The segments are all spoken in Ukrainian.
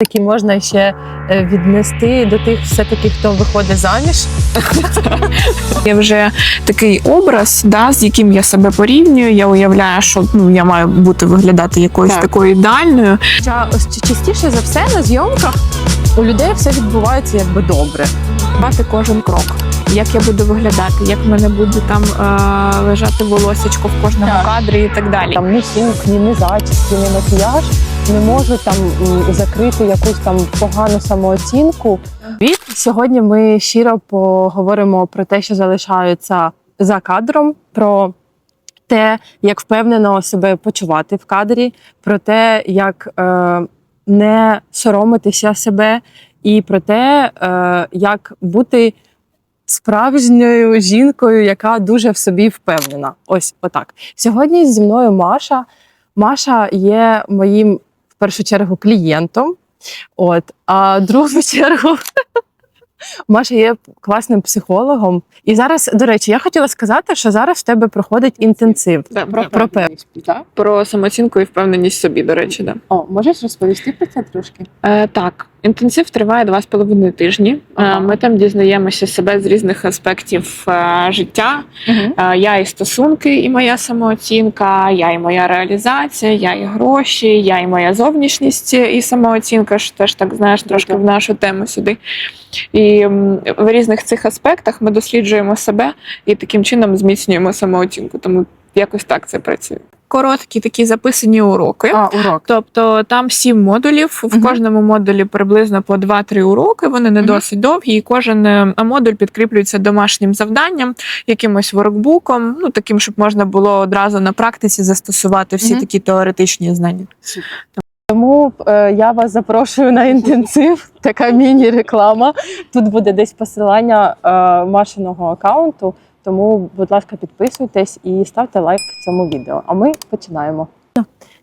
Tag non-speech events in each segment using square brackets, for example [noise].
Такі можна ще е, віднести до тих все-таки, хто виходить заміж. [laughs] Є вже такий образ, да, з яким я себе порівнюю. Я уявляю, що ну я маю бути виглядати якоюсь Так. такою ідеальною. Ось частіше за все на зйомках у людей все відбувається якби добре. Бати кожен крок. Як я буду виглядати, як в мене буде там е, лежати волосечко в кожному Так. кадрі і так далі. Там ні сукні, ні зачіски, ні макіяж не можуть там закрити якусь там погану самооцінку. Від сьогодні ми щиро поговоримо про те, що залишається за кадром, про те, як впевнено себе почувати в кадрі, про те, як е, не соромитися себе, і про те, е, як бути справжньою жінкою, яка дуже в собі впевнена. Ось отак. Сьогодні зі мною Маша. Маша є моїм в першу чергу клієнтом. От, а другу [laughs] чергу Маша є класним психологом. І зараз, до речі, я хотіла сказати, що зараз в тебе проходить інтенсив. Да, Про, да. про певність, так? Про самооцінку і впевненість в собі, до речі, да. О, можеш розповісти про це трошки? Е, так, інтенсив триває два з половиною тижні. Ага. Е, ми там дізнаємося себе з різних аспектів е, життя. Е, Я і стосунки, і моя самооцінка, я і моя реалізація, я і гроші, я і моя зовнішність і самооцінка, що теж так знаєш трошки в нашу тему сюди. І в різних цих аспектах ми досліджуємо себе і таким чином зміцнюємо самооцінку. Тому якось так це працює. Короткі такі записані уроки. А, урок. Тобто там сім модулів. В Мгм. кожному модулі приблизно по 2-3 уроки. Вони не Мгм. досить довгі, і кожен е, модуль підкріплюється домашнім завданням, якимось воркбуком, ну таким, щоб можна було одразу на практиці застосувати всі Мгм. такі теоретичні знання. Тому е, я вас запрошую на інтенсив. Така міні-реклама. Тут буде десь посилання е, Машиного аккаунту. Тому, будь ласка, підписуйтесь і ставте лайк цьому відео. А ми починаємо.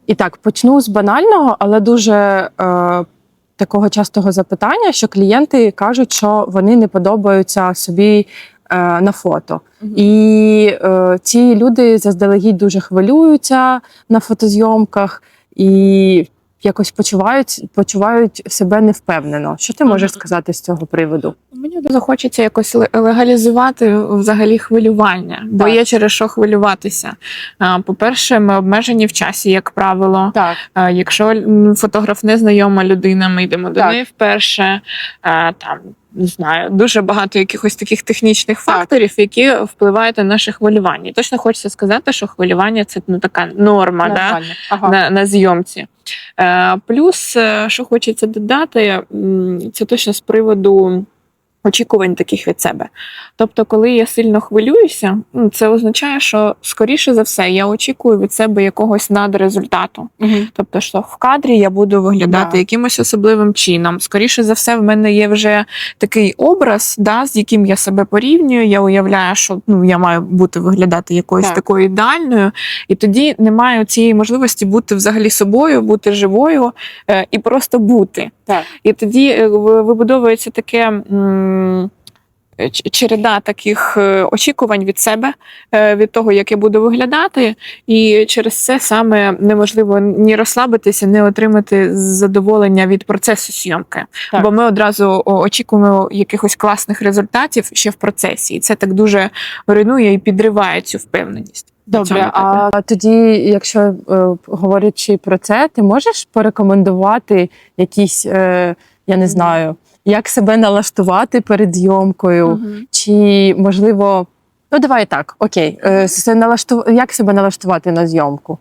І так, почну з банального, але дуже е, такого частого запитання, що клієнти кажуть, що вони не подобаються собі е, на фото. І е, ці люди заздалегідь дуже хвилюються на фотозйомках і якось почувають, почувають себе невпевнено. Що ти можеш сказати з цього приводу? Мені дуже хочеться якось ле- легалізувати взагалі хвилювання, бо є через що хвилюватися. По-перше, ми обмежені в часі, як правило. Так. Якщо фотограф незнайома людина, ми йдемо до Так. неї вперше. Там не знаю, дуже багато якихось таких технічних факторів, які впливають на наше хвилювання. І точно хочеться сказати, що хвилювання це ну така норма да, Ага. на, на зйомці. Е, Плюс, е, що хочеться додати, це точно з приводу. Очікувань таких від себе. Тобто, коли я сильно хвилююся, це означає, що скоріше за все я очікую від себе якогось надрезультату. Мгм. Тобто, що в кадрі я буду виглядати Да. якимось особливим чином. Скоріше за все, в мене є вже такий образ, да, з яким я себе порівнюю. Я уявляю, що ну я маю бути виглядати якоюсь Так. такою ідеальною, і тоді немає цієї можливості бути взагалі собою, бути живою е, і просто бути. Так. І тоді е, вибудовується таке. м, Череда таких е, очікувань від себе, е, від того, як я буду виглядати, і через це саме неможливо ні розслабитися, ні отримати задоволення від процесу зйомки. Так. Бо ми одразу очікуємо якихось класних результатів ще в процесі, і це так дуже руйнує і підриває цю впевненість. Добре, а тоді, якщо е, говорячи про це, ти можеш порекомендувати якісь, е, я не знаю, як себе налаштувати перед зйомкою, Мгм. чи можливо. Ну, давай так, окей. Е, налашту... Як себе налаштувати на зйомку?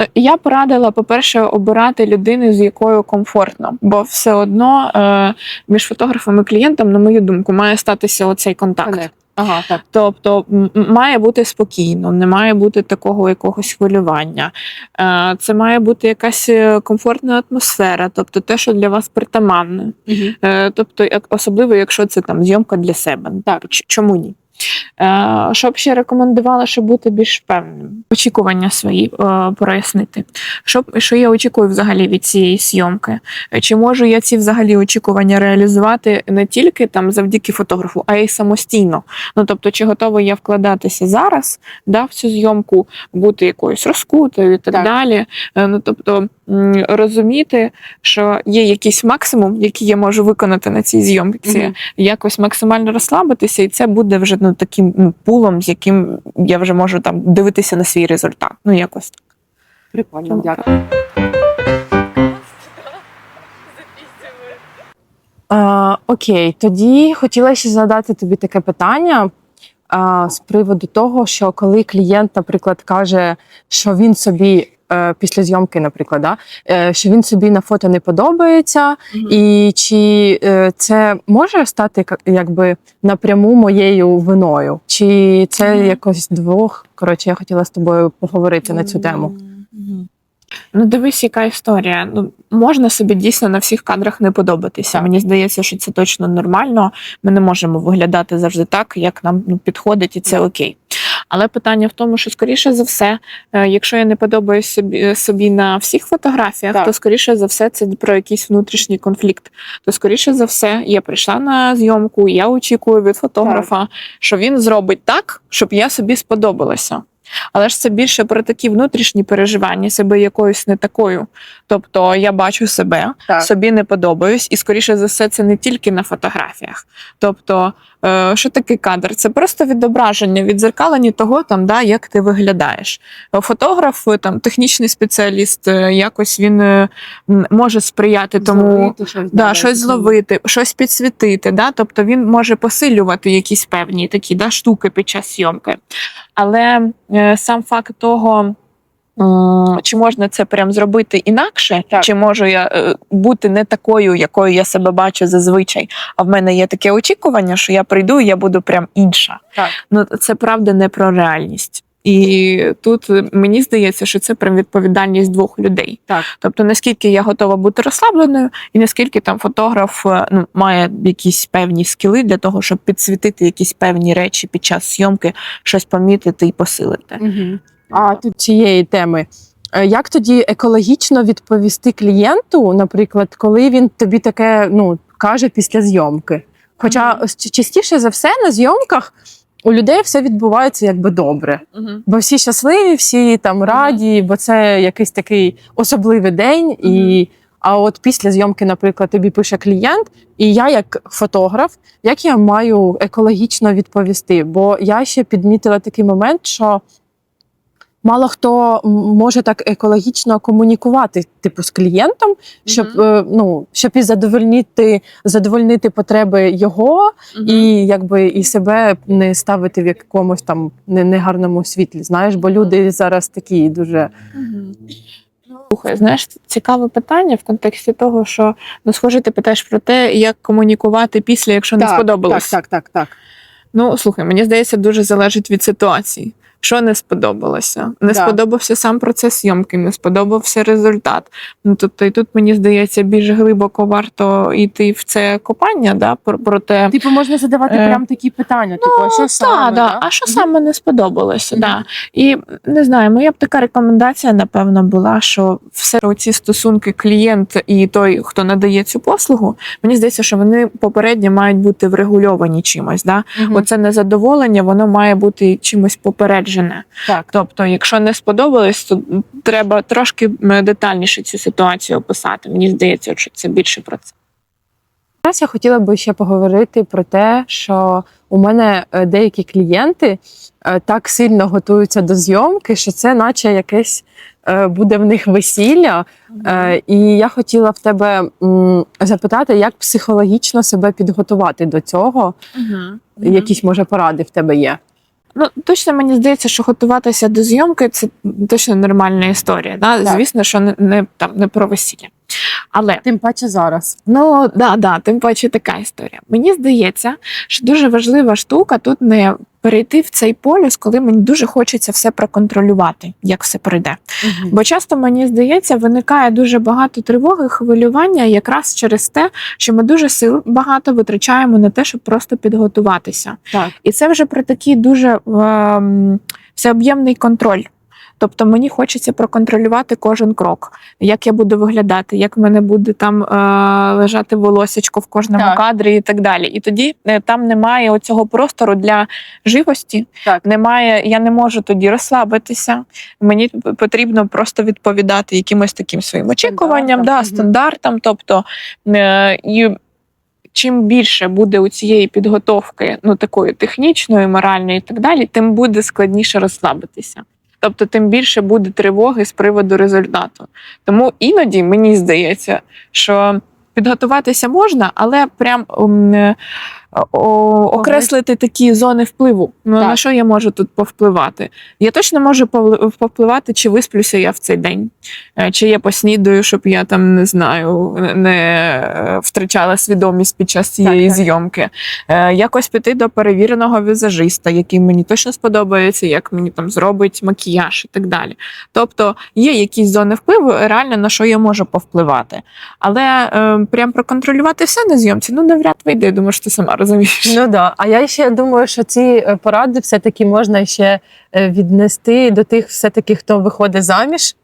Е, Я порадила, по-перше, обирати людину, з якою комфортно, бо все одно е, між фотографом і клієнтом, на мою думку, має статися оцей контакт. Ага, так. Тобто має бути спокійно, не має бути такого якогось хвилювання. Е, Це має бути якась е, комфортна атмосфера, тобто те, що для вас притаманне. Угу. Тобто, особливо, якщо це там зйомка для себе. Так. Чому ні? Е, Що б ще рекомендувала, щоб бути більш впевненим? Очікування свої е, прояснити. Що, що я очікую взагалі від цієї зйомки? Е, Чи можу я ці взагалі очікування реалізувати не тільки там завдяки фотографу, а й самостійно? Ну тобто, чи готова я вкладатися зараз да, в цю зйомку, бути якоюсь розкутою і так, Так. далі. Ну тобто. Розуміти, що є якийсь максимум, який я можу виконати на цій зйомці, Мгм. якось максимально розслабитися, і це буде вже ну, таким ну, пулом, з яким я вже можу там дивитися на свій результат. Ну, якось так. Прикольно, дякую. А, окей, тоді хотіла ще задати тобі таке питання а, з приводу того, що коли клієнт, наприклад, каже, що він собі після зйомки, наприклад, да, е, що він собі на фото не подобається, і чи е, це може стати якби напряму моєю виною? Чи це Мгм. якось двох? Коротше, я хотіла з тобою поговорити на цю тему. Ну, дивись, яка історія. Ну, можна собі дійсно на всіх кадрах не подобатися. Мені здається, що це точно нормально. Ми не можемо виглядати завжди так, як нам ну, підходить, і це окей. Але питання в тому, що скоріше за все, е, якщо я не подобаюсь собі, собі на всіх фотографіях, Так. то скоріше за все це про якийсь внутрішній конфлікт. То скоріше за все, я прийшла на зйомку, я очікую від фотографа, що він зробить так, щоб я собі сподобалася. Але ж це більше про такі внутрішні переживання себе якоюсь не такою. Тобто я бачу себе, Так. собі не подобаюсь, і скоріше за все, це не тільки на фотографіях. Тобто, е, що таке кадр? Це просто відображення, відзеркалення того, там, да, як ти виглядаєш. Фотограф, е, там, технічний спеціаліст, е, якось він може сприяти тому. Зловити щось, Да, щось зловити, щось підсвітити. Да? Тобто він може посилювати якісь певні такі да, штуки під час зйомки. Але сам факт того, чи можна це прям зробити інакше, Так. чи можу я е, бути не такою, якою я себе бачу зазвичай, а в мене є таке очікування, що я прийду і я буду прям інша. Так. Ну, це правда не про реальність. І тут е, мені здається, що це прям відповідальність двох людей. Так. Тобто, наскільки я готова бути розслабленою, і наскільки там фотограф е, ну, має якісь певні скіли для того, щоб підсвітити якісь певні речі під час зйомки, щось помітити і посилити. Угу. А тут цієї теми. Е, Як тоді екологічно відповісти клієнту, наприклад, коли він тобі таке ну, каже після зйомки? Хоча частіше за все на зйомках у людей все відбувається якби добре. Бо всі щасливі, всі там раді, бо це якийсь такий особливий день. І, а от після зйомки, наприклад, тобі пише клієнт, і я, як фотограф, як я маю екологічно відповісти? Бо я ще підмітила такий момент, що мало хто може так екологічно комунікувати, типу, з клієнтом, щоб, Мгм. е, ну, щоб і задовольнити, задовольнити потреби його, і якби і себе не ставити в якомусь там негарному світлі. Знаєш, бо люди зараз такі дуже Слухай, знаєш, цікаве питання в контексті того, що ну, схоже, ти питаєш про те, як комунікувати після, якщо не сподобалось. Так, так, так, так. Ну слухай, мені здається, дуже залежить від ситуації. Що не сподобалося? Не Да. сподобався сам процес зйомки, не сподобався результат. Ну тобто, і тут мені здається, більш глибоко варто йти в це копання, да, про, про те. Типу можна задавати Е, прям такі питання, типу, а що саме? Та, да. А що Мгм. саме не сподобалося? Мгм. Да. І не знаю, моя б така рекомендація, напевно, була, що все ці стосунки клієнт і той, хто надає цю послугу, мені здається, що вони попередньо мають бути врегульовані чимось. Да? Мгм. Оце незадоволення, воно має бути чимось попереджене. Так. Тобто, якщо не сподобалось, то треба трошки детальніше цю ситуацію описати. Мені здається, що це більше про це. Зараз я хотіла би ще поговорити про те, що у мене е, деякі клієнти е, так сильно готуються до зйомки, що це, наче якесь е, буде в них весілля. І я хотіла в тебе запитати, як психологічно себе підготувати до цього. Мгм. Якісь може поради в тебе є? Ну, точно мені здається, що готуватися до зйомки це точно нормальна історія. Да? Так. Звісно, що не, не, там, не про весілля. Але Тим паче зараз. ну да, да, тим паче така історія. Мені здається, що дуже важлива штука тут не перейти в цей полюс, коли мені дуже хочеться все проконтролювати, як все пройде. Бо часто мені здається, виникає дуже багато тривоги, хвилювання якраз через те, що ми дуже сил багато витрачаємо на те, щоб просто підготуватися. Так. І це вже про такий дуже е, всеоб'ємний контроль. Тобто мені хочеться проконтролювати кожен крок, як я буду виглядати, як в мене буде там е, лежати волосечко в кожному Так. кадрі і так далі. І тоді е, там немає оцього простору для живості. Так. Немає, я не можу тоді розслабитися. Мені потрібно просто відповідати якимось таким своїм очікуванням, да, Стандартам. Тобто е, і чим більше буде у цієї підготовки, ну такої технічної, моральної і так далі, тим буде складніше розслабитися. Тобто, тим більше буде тривоги з приводу результату. Тому іноді мені здається, що підготуватися можна, але прям окреслити такі зони впливу. Ну, Так. на що я можу тут повпливати? Я точно можу повпливати, чи висплюся я в цей день, Е, чи я поснідаю, щоб я там не знаю, не е, втрачала свідомість під час цієї так. зйомки. Е, Якось піти до перевіреного візажиста, який мені точно сподобається, як мені там зробить макіяж і так далі. Тобто є якісь зони впливу, реально на що я можу повпливати. Але е, прям проконтролювати все на зйомці, ну навряд вийде. Я думаю, що ти сама розумієш. Ну да. А я ще думаю, що ці е, поради все-таки можна ще е, віднести до тих, все-таки, хто виходить заміж.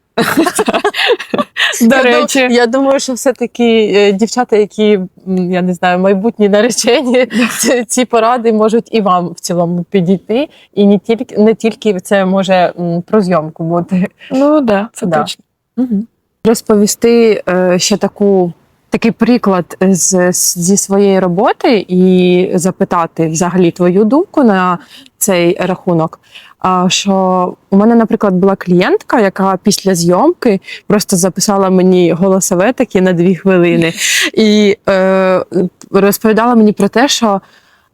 До я, речі, я думаю, що все-таки е, дівчата, які я не знаю, майбутні наречені, [laughs] ці, поради можуть і вам в цілому підійти. І не тільки не тільки це може про зйомку бути. ну да, це Да. точно. Угу. Розповісти ще таку. Такий приклад з, з- зі своєї роботи і запитати взагалі твою думку на цей рахунок. А, що у мене, наприклад, була клієнтка, яка після зйомки просто записала мені голосове таке на дві хвилини, і е, розповідала мені про те, що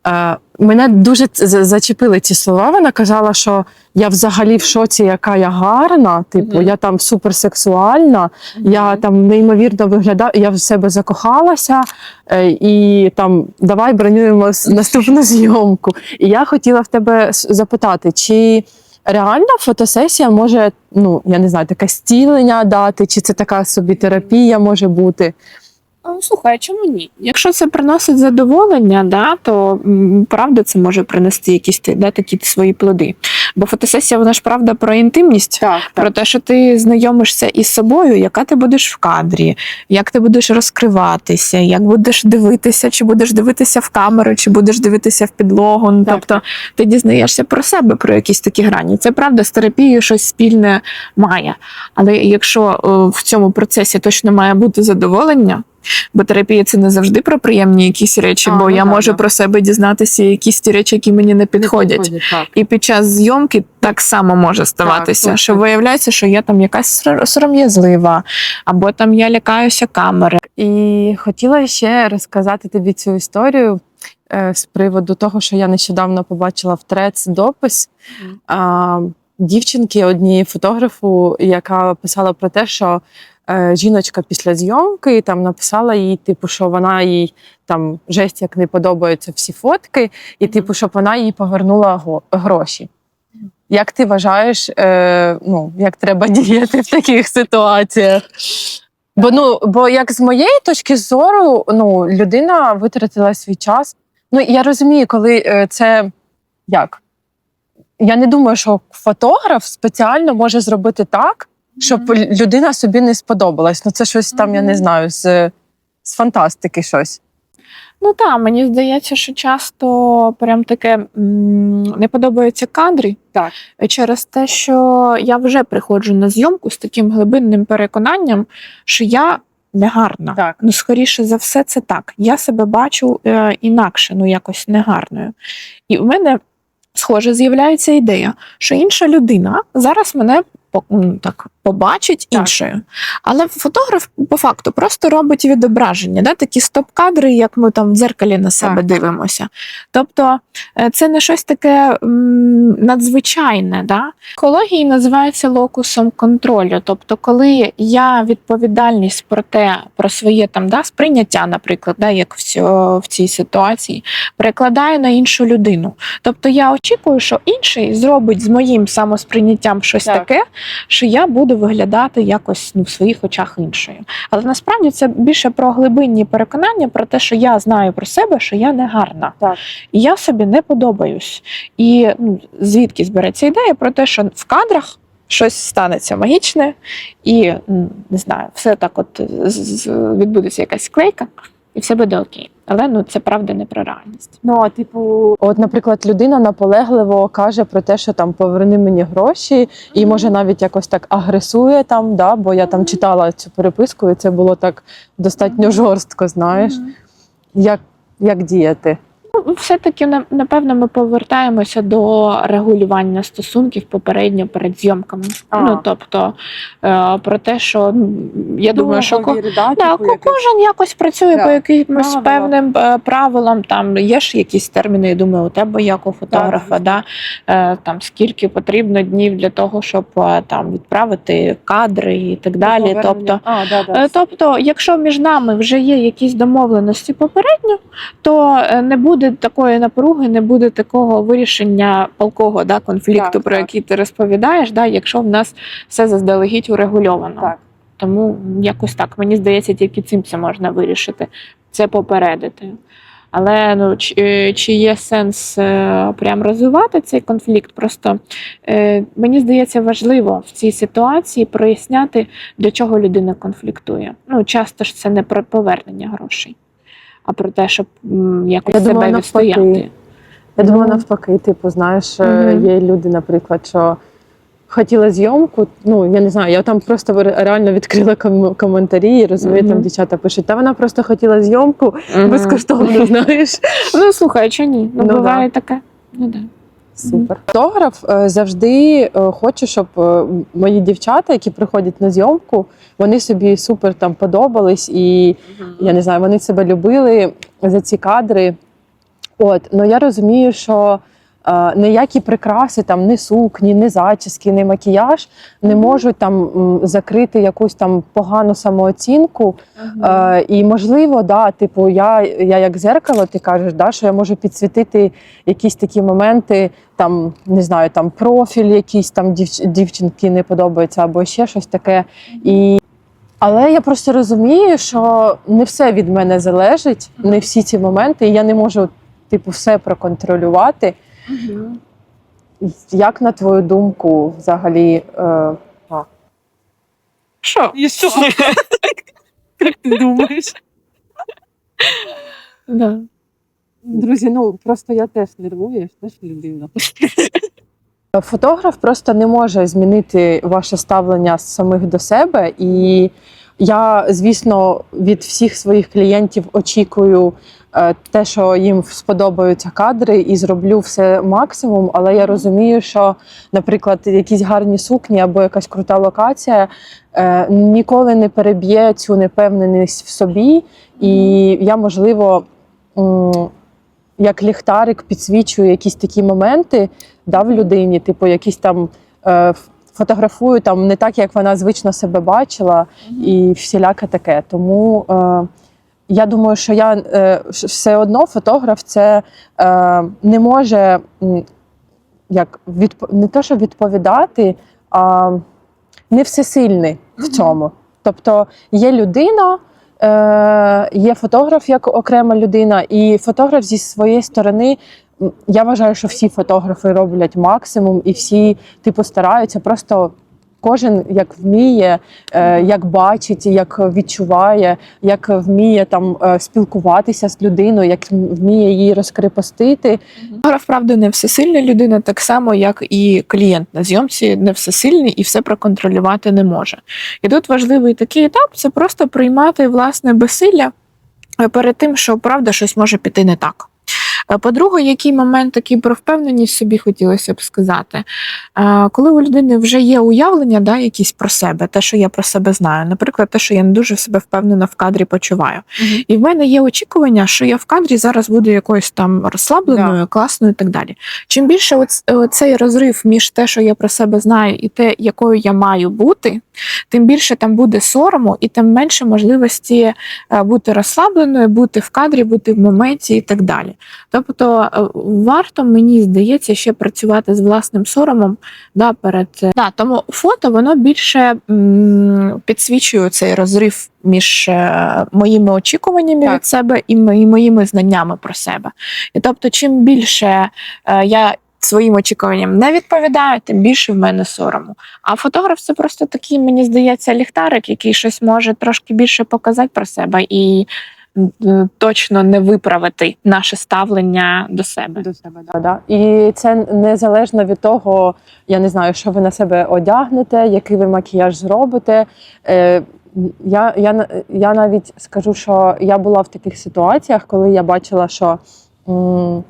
е, мене дуже зачепили ці слова. Вона казала, що я взагалі в шоці, яка я гарна, типу, Мгм. я там суперсексуальна. Я там неймовірно виглядаю, я в себе закохалася, е, і там давай бронюємо наступну зйомку. І я хотіла в тебе запитати, чи реально фотосесія може, ну я не знаю, таке зцілення дати, чи це така собі терапія може бути? Слухай, а чому ні? Якщо це приносить задоволення, да, то правда це може принести якісь ти- да, такі свої плоди. Бо фотосесія, вона ж правда про інтимність. Так, Про те, що ти знайомишся із собою, яка ти будеш в кадрі, як ти будеш розкриватися, як будеш дивитися, чи будеш дивитися в камеру, чи будеш дивитися в підлогу. Ну, Так. Тобто ти дізнаєшся про себе, про якісь такі грані. Це правда з терапією щось спільне має. Але якщо е, в цьому процесі точно має бути задоволення. Бо терапія це не завжди про приємні якісь речі, А, бо ну я да, можу да. про себе дізнатися якісь ті речі, які мені не підходять. так. І під час зйомки так само може ставатися, точно. що виявляється, що я там якась сор- сором'язлива, або там я лякаюся камери. І хотіла ще розказати тобі цю історію е, з приводу того, що я нещодавно побачила в трец допис а, дівчинки, однієї фотографу, яка писала про те, що жіночка після зйомки там написала їй, типу, що вона їй там жесть як не подобаються всі фотки, і типу, щоб вона їй повернула гроші. Як ти вважаєш, е, ну, як треба діяти в таких ситуаціях? Бо ну, бо як з моєї точки зору, ну, людина витратила свій час. Ну, я розумію, коли е, це як? Я не думаю, що фотограф спеціально може зробити так, щоб людина собі не сподобалась. Ну, це щось там, я не знаю, з, з фантастики щось. Ну так, мені здається, що часто прям таке м, не подобаються кадри. Так. Через те, що я вже приходжу на зйомку з таким глибинним переконанням, що я негарна. Так. Ну, скоріше за все, це так. Я себе бачу е, інакше, ну якось негарною. І в мене, схоже, з'являється ідея, що інша людина зараз мене так побачить іншою. Але фотограф по факту просто робить відображення, да? такі стоп-кадри, як ми там в дзеркалі на себе Так. дивимося. Тобто е, це не щось таке м, надзвичайне. Да? Екології називається локусом контролю. Тобто, коли я відповідальність про те, про своє там да, сприйняття, наприклад, да, як в, цьо- в цій ситуації, перекладаю на іншу людину. Тобто я очікую, що інший зробить з моїм самосприйняттям щось Так. таке, що я буду виглядати якось ну, в своїх очах іншою. Але насправді це більше про глибинні переконання, про те, що я знаю про себе, що я не гарна. Так. І я собі не подобаюсь. І ну, звідки збереться ідея про те, що в кадрах щось станеться магічне, і не знаю, все так от відбудеться якась склейка, і все буде окей. Але ну це правда не про реальність. Ну, а типу, от, наприклад, людина наполегливо каже про те, що там поверни мені гроші, і може навіть якось так агресує там, да, бо я там читала цю переписку, і це було так достатньо жорстко, знаєш. Як, як діяти? Все-таки напевно ми повертаємося до регулювання стосунків попередньо перед зйомками. А. Ну тобто е, про те, що я думаю, що ко- да, Да, ко- кожен якось працює Да. по якимось Правила. певним е, правилам. Там є ж якісь терміни, я думаю, у тебе як у фотографа, да, е, там скільки потрібно днів для того, щоб там відправити кадри і так далі. Тобто, а, да, Е, Тобто, якщо між нами вже є якісь домовленості попередньо, то не буде такої напруги, не буде такого вирішення палкого да, конфлікту, Так, про так. який ти розповідаєш, да, якщо в нас все заздалегідь урегульовано. Так. Тому якось так. Мені здається, тільки цим це можна вирішити, це попередити. Але ну, чи, е, чи є сенс е, прям розвивати цей конфлікт? Просто е, мені здається, важливо в цій ситуації проясняти, для чого людина конфліктує. Ну, часто ж це не про повернення грошей, а про те, щоб м, якось Я себе думаю, навпаки. відстояти. Я думаю, Ну. навпаки, типу, знаєш, е, Мгм. є люди, наприклад, що хотіла зйомку. Ну я не знаю, я там просто ре- реально відкрила ком- коментарі і розумію, там дівчата пишуть, та вона просто хотіла зйомку Мгм. безкоштовно, [laughs] знаєш. Ну, слухай, чи ні? Ну, Ну, буває таке. Ну, да. Супер. Фотограф е, завжди е, хоче, щоб е, мої дівчата, які приходять на зйомку, вони собі супер там подобались, і я не знаю, вони себе любили за ці кадри. От, ну я розумію, що ніякі прикраси, там ні сукні, ні зачіски, ні макіяж не можуть там закрити якусь там погану самооцінку. Е, і можливо, да, типу, я, я як зеркало, ти кажеш, да, що я можу підсвітити якісь такі моменти, там не знаю, там профіль, якийсь там дівч, дівчинки не подобається, або ще щось таке. І... Але я просто розумію, що не все від мене залежить, не всі ці моменти, і я не можу типу все проконтролювати. Мгм. Як на твою думку, взагалі, е, Що? І що? як ти думаєш? Да. Друзі, ну просто я теж нервую, я ж теж людина. Фотограф просто не може змінити ваше ставлення самих до себе. І я, звісно, від всіх своїх клієнтів очікую е, те, що їм сподобаються кадри, і зроблю все максимум. Але я розумію, що, наприклад, якісь гарні сукні або якась крута локація е, ніколи не переб'є цю непевненість в собі. І я, можливо, як ліхтарик підсвічую якісь такі моменти да, в людині, типу, якісь там е, фотографую там не так, як вона звично себе бачила, і всіляке таке. Тому е, я думаю, що я е, все одно фотограф це е, не може як відп... не те, що відповідати, а не всесильний в цьому. Тобто є людина, е, є фотограф як окрема людина, і фотограф зі своєї сторони. Я вважаю, що всі фотографи роблять максимум, і всі типу стараються. Просто кожен як вміє, е, як бачить, як відчуває, як вміє там е, спілкуватися з людиною, як вміє її розкрепостити. Фотограф, правда, не всесильна людина, так само, як і клієнт на зйомці не всесильний і все проконтролювати не може. І тут важливий такий етап це просто приймати власне безсилля е, перед тим, що правда щось може піти не так. По-друге, який момент такий про впевненість собі хотілося б сказати. Коли у людини вже є уявлення, да, якісь про себе, те, що я про себе знаю, наприклад, те, що я не дуже себе впевнено в кадрі почуваю. І в мене є очікування, що я в кадрі зараз буду якоюсь там розслабленою, класною і так далі. Чим більше оц- е, цей розрив між те, що я про себе знаю, і те, якою я маю бути, тим більше там буде сорому, і тим менше можливості е, бути розслабленою, бути в кадрі, бути в моменті і так далі. Тобто е, варто, мені здається, ще працювати з власним соромом да, перед е, да, тому фото воно більше м, підсвічує цей розрив між е, моїми очікуваннями Так. від себе і мої- моїми знаннями про себе. І тобто, чим більше е, я своїм очікуванням не відповідаю, тим більше в мене сорому. А фотограф це просто такий, мені здається, ліхтарик, який щось може трошки більше показати про себе і точно не виправити наше ставлення до себе. До себе, да. Да. І це незалежно від того, я не знаю, що ви на себе одягнете, який ви макіяж зробите. Е, я, я, я навіть скажу, що я була в таких ситуаціях, коли я бачила, що м,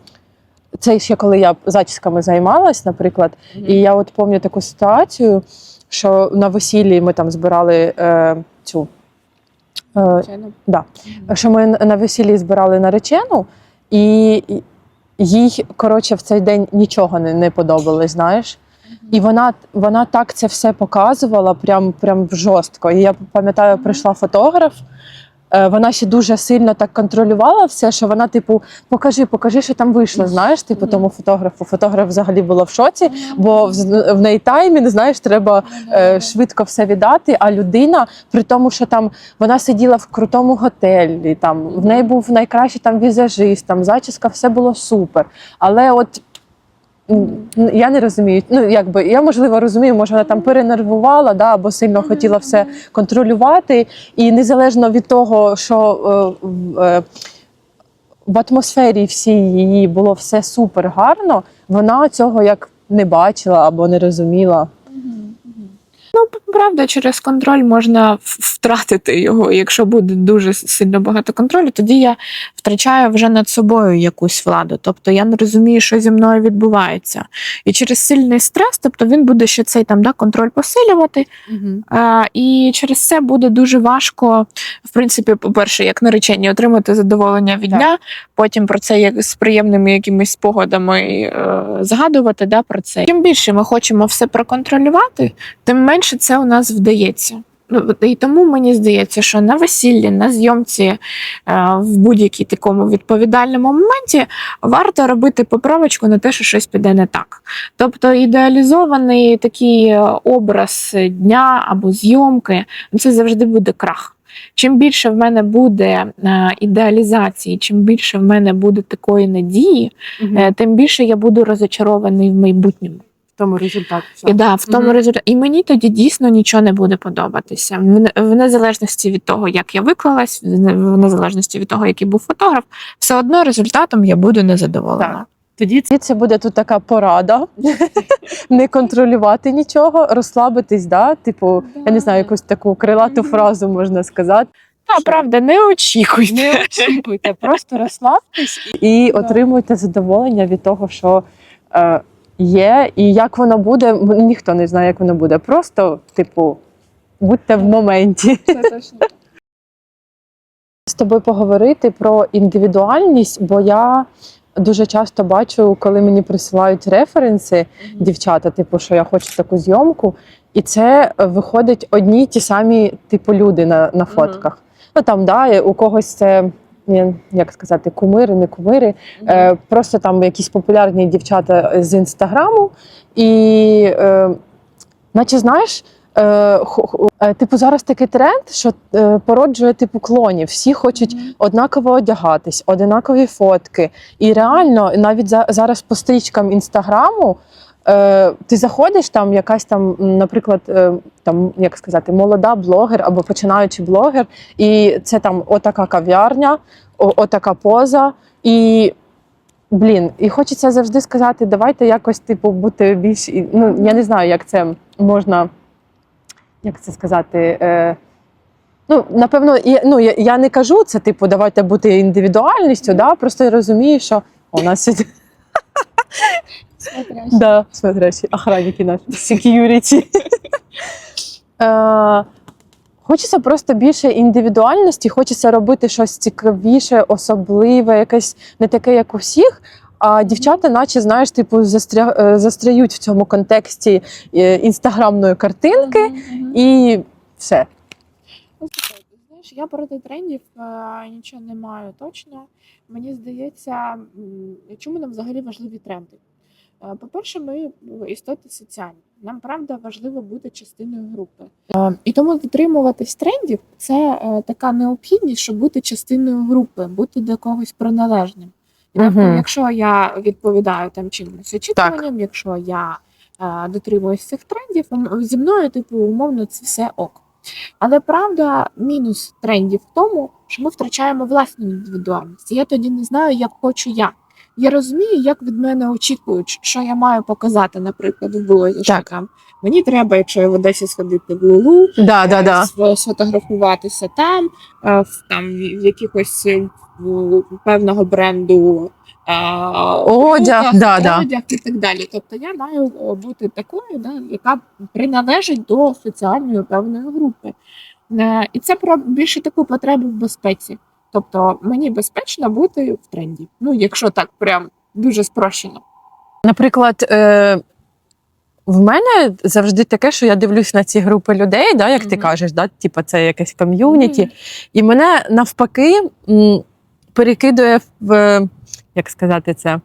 це ще коли я зачісками займалась, наприклад, і я от пам'ятаю таку ситуацію, що на весіллі ми там збирали е, цю. Е, Да. Що ми на весіллі збирали наречену, і їй, коротше, в цей день нічого не, не подобалось, знаєш. І вона, вона так це все показувала, прям, прям жорстко. І я пам'ятаю, прийшла фотограф. Е, Вона ще дуже сильно так контролювала все, що вона, типу, покажи, покажи, що там вийшло. Знаєш, типу, тому фотографу. Фотограф взагалі була в шоці, бо в, неї таймінг, знаєш, треба е, швидко все віддати. А людина, при тому, що там вона сиділа в крутому готелі, там в неї був найкращий там візажист, там зачіска, все було супер. Але от. Я не розумію. Ну якби я можливо розумію, може вона там перенервувала, да, або сильно хотіла все контролювати. І незалежно від того, що е, е, в атмосфері всій її було все супер гарно, вона цього як не бачила або не розуміла. Ну, правда, через контроль можна втратити його. Якщо буде дуже сильно багато контролю, тоді я втрачаю вже над собою якусь владу. Тобто я не розумію, що зі мною відбувається. І через сильний стрес, тобто він буде ще цей там да, контроль посилювати. А, і через це буде дуже важко, в принципі, по-перше, як наречені, отримати задоволення від Так. дня, потім про це як з приємними якимись спогадами е, згадувати да, про це. Чим більше ми хочемо все проконтролювати, тим менше це у нас вдається. Ну, і тому мені здається, що на весіллі, на зйомці, е, в будь-якій такому відповідальному моменті варто робити поправочку на те, що щось піде не так. Тобто ідеалізований такий е, образ дня або зйомки ну, це завжди буде крах. Чим більше в мене буде е, ідеалізації, чим більше в мене буде такої надії, е, тим більше я буду розочарований в майбутньому. В тому результаті. І да, в тому Мгм. результаті. І мені тоді дійсно нічого не буде подобатися. В В незалежності від того, як я виклалась, в незалежності від того, який був фотограф, все одно результатом я буду незадоволена. Так. Тоді це, це буде тут така порада, [laughs] не контролювати нічого, розслабитись, да? типу, я не знаю, якусь таку крилату фразу можна сказати. Та Що? правда, не очікуйте. Не очікуйте, просто розслабтесь і Да. отримуйте задоволення від того, що е, є, і як воно буде, ніхто не знає, як воно буде. Просто, типу, будьте в моменті. з тобою поговорити про індивідуальність, бо я дуже часто бачу, коли мені присилають референси дівчата, типу, що я хочу таку зйомку, і це виходить одні й ті самі типу люди на, на фотках. Ну там да, у когось це. Як сказати, кумири, не кумири, е, просто там якісь популярні дівчата з інстаграму, і е, наче знаєш, е, типу зараз такий тренд, що породжує типу клонів. Всі хочуть однаково одягатись, однакові фотки. І реально, навіть зараз по стрічкам інстаграму. Е, ти заходиш там, якась там, наприклад, е, там як сказати, молода блогер або починаючий блогер, і це там отака кав'ярня, отака поза. І блін, і хочеться завжди сказати, давайте якось типу бути більш ну я не знаю, як це можна, як це сказати. Е, Ну, напевно, я, ну, я, я не кажу це, типу, давайте бути індивідуальністю, да? просто я розумію, що у нас Да, смотрящі, охранники наші, security. Е, Хочеться просто більше індивідуальності, хочеться робити щось цікавіше, особливе, якесь не таке, як у всіх. А дівчата, наче, знаєш, типу, застря... е, застряють в цьому контексті е, інстаграмної картинки і все. Ну, слухай, ти знаєш, я проти трендів е, нічого не маю точно. Мені здається, м, чому нам взагалі важливі тренди? По-перше, ми істоти соціальні. Нам правда важливо бути частиною групи. І тому дотримуватись трендів це е, така необхідність, щоб бути частиною групи, бути до когось приналежним. Тобто, Мгм. якщо я відповідаю там чимось очікуванням, якщо я е, дотримуюсь цих трендів, зі мною, типу, умовно, це все ок. Але правда, мінус трендів в тому, що ми втрачаємо власну індивідуальність. Я тоді не знаю, як хочу я. Я розумію, як від мене очікують, що я маю показати, наприклад, в блозі. Що там мені треба, якщо я в Одесі сходити в Лулу, Да, да, е, да. сфотографуватися там, е, в там в якихось е, в- певного бренду. Одяг, да, да. і так далі. Тобто я маю бути такою, да, яка приналежить до соціальної певної групи. І це про більше таку потребу в безпеці. Тобто мені безпечно бути в тренді. Ну, якщо так прям дуже спрощено. Наприклад, е, в мене завжди таке, що я дивлюсь на ці групи людей, да, як ти кажеш, да, типу це якесь ком'юніті, Мгм. і мене навпаки м, перекидує в як сказати це.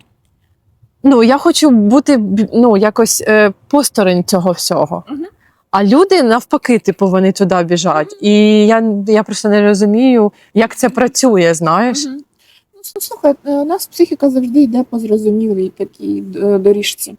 Ну, я хочу бути ну, якось е, посторонь цього всього. Мгм. А люди навпаки, типу, вони туди біжать. І я, я просто не розумію, як це працює, знаєш. Ну, слухай, е, у нас психіка завжди йде по зрозумілій такій е, доріжці.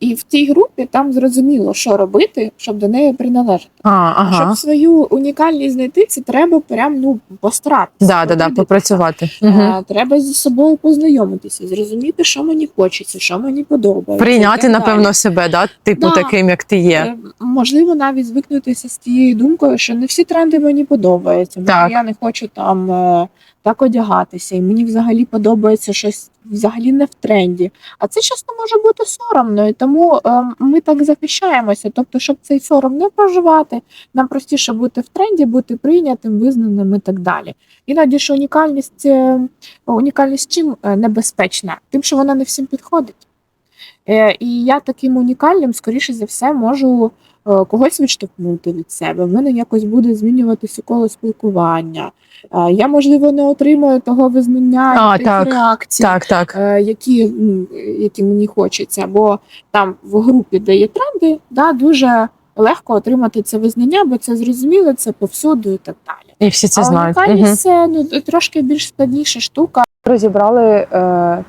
І в тій групі там зрозуміло, що робити, щоб до неї приналежати. А, ага. щоб свою унікальність знайти, це треба прям ну постаратися. Да, да, да, попрацювати. Угу. Треба зі собою познайомитися, зрозуміти, що мені хочеться, що мені подобається. Прийняти, напевно, далі. себе, да? типу, Да. таким, як ти є. Е, Можливо, навіть звикнутися з тією думкою, що не всі тренди мені подобаються. Так. Я не хочу там е, так одягатися, і мені взагалі подобається щось взагалі не в тренді. А це часто може бути соромно, і тому е, ми так захищаємося. Тобто, щоб цей сором не проживати, нам простіше бути в тренді, бути прийнятим, визнаним і так далі. Іноді ж унікальність, е, унікальність чим е, небезпечна? Тим, що вона не всім підходить. Е, І я таким унікальним, скоріше за все, можу когось відштовхнути від себе. В мене якось буде змінюватися коло спілкування. Е, Я, можливо, не отримую того визнання А, тих так. реакцій, Так, так. е, які, які мені хочеться. Бо там в групі, де є тренди, да, дуже легко отримати це визнання, бо це зрозуміло, це повсюду і так далі. І всі це а знають. Угу. це ну, трошки більш складніша штука. Розібрали е,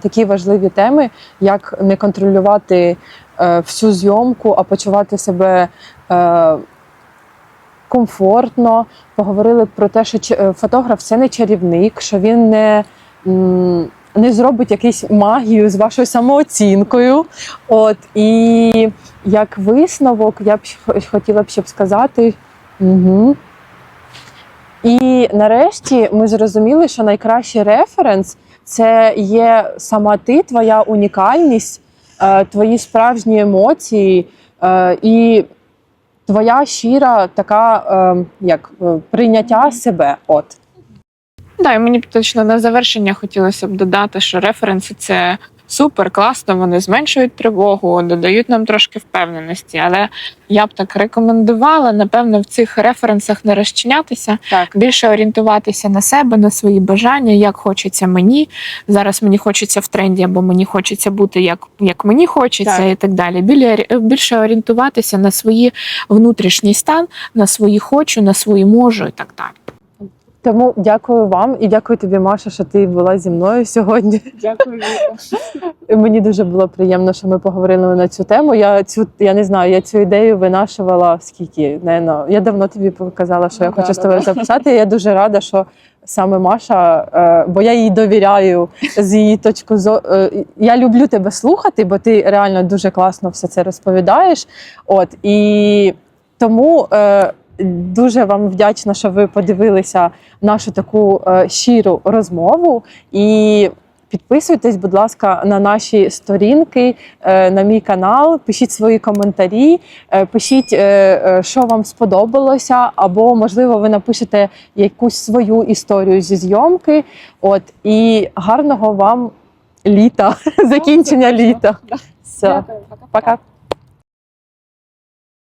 такі важливі теми, як не контролювати е, всю зйомку, а почувати себе е, комфортно. Поговорили про те, що е, фотограф це не чарівник, що він не. Не зробить якусь магію з вашою самооцінкою. От і як висновок, я б хотіла б щоб сказати. Угу. І нарешті ми зрозуміли, що найкращий референс це є сама ти, твоя унікальність, е, твої справжні емоції е, і твоя щира така е, як е, прийняття себе. От. Да, і мені точно на завершення хотілося б додати, що референси це супер, класно, вони зменшують тривогу, додають нам трошки впевненості. Але я б так рекомендувала, напевно, в цих референсах не розчинятися, Так. більше орієнтуватися на себе, на свої бажання, як хочеться мені. Зараз мені хочеться в тренді, або мені хочеться бути як, як мені хочеться, Так. і так далі. Біля, більше орієнтуватися на свої внутрішній стан, на свої хочу, на свої можу і так далі. Тому дякую вам і дякую тобі, Маша, що ти була зі мною сьогодні. Дякую. Мені дуже було приємно, що ми поговорили на цю тему. Я цю я не знаю, я цю ідею винашувала скільки. Не, я давно тобі показала, що я Ну, хочу з тобою записати. Я дуже рада, що саме Маша, е, бо я їй довіряю з її точки зору. Я люблю тебе слухати, бо ти реально дуже класно все це розповідаєш. От і тому. Дуже вам вдячна, що ви подивилися нашу таку е, щиру розмову. І підписуйтесь, будь ласка, на наші сторінки, е, на мій канал. Пишіть свої коментарі, е, пишіть, що вам сподобалося, або можливо ви напишете якусь свою історію зі зйомки. От і гарного вам літа, [laughs] закінчення літа. Все, пока.